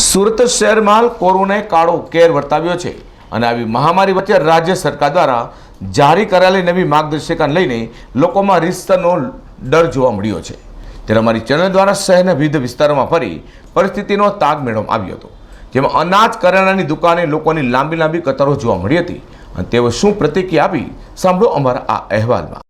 સુરત શહેરમાં કોરોનાએ કાળો કેર વર્તાવ્યો છે અને આવી મહામારી વચ્ચે રાજ્ય સરકાર દ્વારા જારી કરાયેલી નવી માર્ગદર્શિકાને લઈને લોકોમાં રિસ્તનો ડર જોવા મળ્યો છે. ત્યારે અમારી ચેનલ દ્વારા શહેરના વિવિધ વિસ્તારોમાં ફરી પરિસ્થિતિનો તાગ મેળવવામાં આવ્યો હતો, જેમાં અનાજ કરિયાણાની દુકાને લોકોની લાંબી લાંબી કતારો જોવા મળી હતી. અને તેઓ શું પ્રતિક્રિયા આપી, સાંભળો અમારા આ અહેવાલમાં.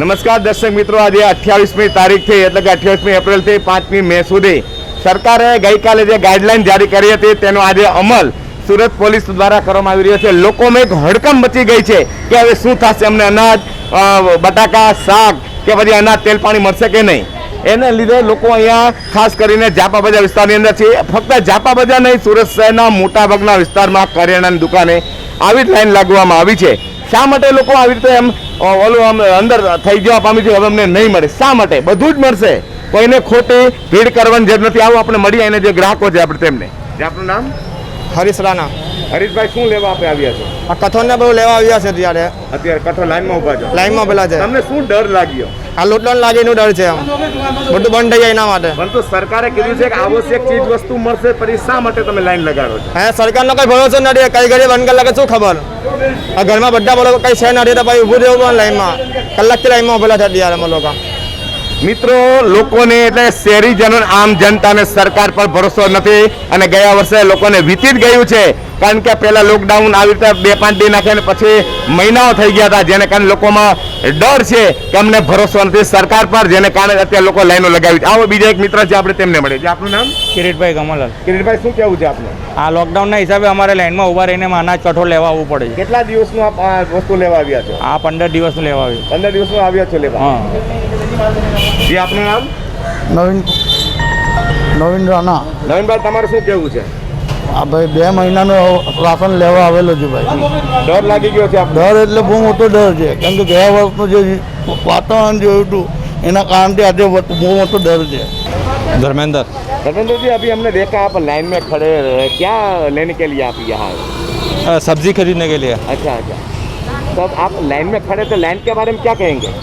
નમસ્કાર, દર્શક મિત્રો, આજે અઠ્યાવીસમી તારીખથી, એટલે કે અઠ્યાવીસમી એપ્રિલથી પાંચમી મે સુધી સરકારે ગઈકાલે જે ગાઈડલાઈન જારી કરી હતી, તેનો આજે અમલ સુરત પોલીસ દ્વારા કરવામાં આવી રહ્યો છે. લોકોમાં એક હડકમ મચી ગઈ છે કે હવે શું થશે? અમને અનાજ બટાકા, શાક કે પછી અનાજ, તેલ, પાણી મળશે કે નહીં? એને લીધે લોકો અહીંયા ખાસ કરીને જાપા બજાર વિસ્તારની અંદર છે. ફક્ત જાપા બજાર નહીં, સુરત શહેરના મોટાભાગના વિસ્તારમાં કરિયાણાની દુકાને આવી જ લાઈન લાગવામાં આવી છે. શા માટે લોકો આવી રીતે એમ ઓલું આમ અંદર થઈ જવા પામી છે હવે અમને નહીં મળે. શા માટે? બધું જ મળશે. કોઈને ખોટી ભીડ કરવાની જરૂર નથી. આવું આપણે મળીએ. એને જે ગ્રાહકો છે આપણે તેમને. જે આપનું નામ? હરીશ રાણા. હરીશભાઈ શું લેવા આપણે આવ્યા છો? આ કઠોળને બહુ લેવા આવ્યા છે અત્યારે. અત્યારે કઠોળ લાઈનમાં ઊભા છો. લાઈનમાં પેલા છે. તમને શું ડર લાગ્યો? આ લૂંટણ લાગે એનું ડર છે આમ બધું બંધ થઈ જાય એના માટે. પરંતુ સરકારે કીધું છે કે આવશ્યક ચીજ વસ્તુ મળશે પછી શા માટે તમે લાઈન લગાડો છો? હે સરકારનો કઈ ભરોસો નથી. કઈ ઘડી બંધ કરી લાગે શું ખબર? આ ઘરમાં બધા બોલો કઈ છે નથી તો પછી ઊભું રહેવું લાઈનમાં કલાકથી લાઈનમાં ઉભેલા છે ત્યારે અમે લોકો. મિત્રો, લોકોને એટલે શહેરીજનો આમ જનતાને સરકાર પર ભરોસો નથી અને ગયા વર્ષે લોકોને વીતી જ ગયું છે. કારણ કે પહેલાં લોકડાઉન આવી રીતે બે પાંચ દિન નાખ્યા પછી મહિનાઓ થઈ ગયા હતા જેને કારણે લોકોમાં ડર છે કે અમને ભરોસો નથી. સરકાર પર જેને કારણે અત્યારે લોકો લાઈનો લગાવી આવો બીજા એક મિત્ર છે આપણે તેમને મળે છે આપનું નામ? કિરીટભાઈ કમલલાલ કિરીટભાઈ શું કેવું છે આપનું? આ લોકડાઉનના હિસાબે અમારે લાઈનમાં ઊભા રહીને અનાજ કઠોળ લેવા આવવું પડે છે. કેટલા દિવસનું આપ આ વસ્તુ લેવા આવ્યા છો? આ પંદર દિવસનું લેવા આવ્યું. પંદર દિવસનું આવ્યા છો લેવા? હા. જી આપનું નામ? નવીન નવીન રાણા. નવીનભાઈ તમારે શું કહેવું છે? આ ભાઈ બે મહિનાનું રાશન લેવા આવેલો છું ભાઈ ડર લાગી ગયો છે આપને ડર એટલે બહુ મોટો ડર છે કેમ કે ગયા વર્ષનું જે વાતાવરણ જોયું હતું એના કારણથી આજે બહુ મોટો ડર છે धर्मेंद्र धर्मेंद्र जी अभी हमने देखा आप लाइन में खड़े रहे क्या लेने के लिए आप यहाँ आए सब्जी खरीदने के लिए अच्छा अच्छा तो अब आप लाइन में खड़े थे लाइन के बारे में क्या कहेंगे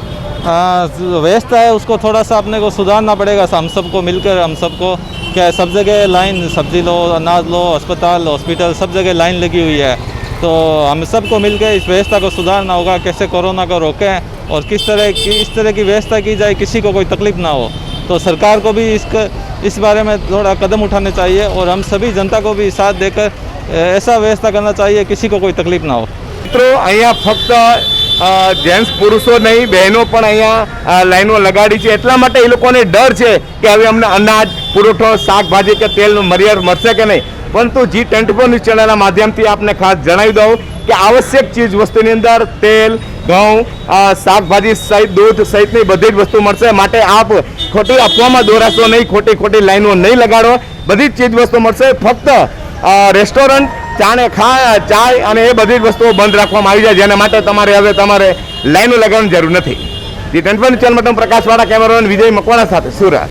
वेस्ट है उसको थोड़ा सा अपने को सुधारना पड़ेगा हम सबको मिलकर हम सबको क्या सब जगह लाइन सब्जी लो अनाज लो अस्पताल हॉस्पिटल सब जगह लाइन लगी हुई है तो हम सबको मिलकर इस व्यवस्था को सुधारना होगा कैसे कोरोना को रोकें और किस तरह की इस तरह की व्यवस्था की जाए किसी को कोई तकलीफ ना हो तो सरकार को भी इसका इस बारे में थोड़ा कदम उठाने चाहिए और हम सभी जनता को भी साथ देकर अ, ऐसा व्यवस्था करना चाहिए किसी को कोई तकलीफ ना हो મિત્રો અહીંયા ફક્ત જેન્ટ્સ પુરુષો નહીં, બહેનો પણ અહીંયા લાઈનો લગાડી છે. એટલા માટે એ લોકોને ડર છે કે હવે અમને અનાજ, પુરવઠો, શાકભાજી કે તેલનું મર્યાદ મળશે કે નહીં. પરંતુ જી ટ્વેન્ટી ફોર ન્યૂઝ ચેનલના માધ્યમથી આપને ખાસ જણાવી દઉં કે આવશ્યક ચીજ વસ્તુની અંદર તેલ, ઘઉં શાકભાજી સહિત, દૂધ સહિતની બધી જ વસ્તુ મળશે. માટે આપ ખોટી અફવામાં દોરાશો નહીં ખોટી ખોટી લાઈનો નહીં લગાડો. બધી જ ચીજ વસ્તુ મળશે. ફક્ત રેસ્ટોરન્ટ ચાને ખા ચાય અને એ બધી જ વસ્તુઓ બંધ રાખવામાં આવી જાય, જેના માટે તમારે હવે તમારે લાઈનો લગાવવાની જરૂર નથી. જી, ટ્વેન્ટી ચેનલ માટે પ્રકાશવાળા કેમેરામેન વિજય મકવાણા સાથે સુરત.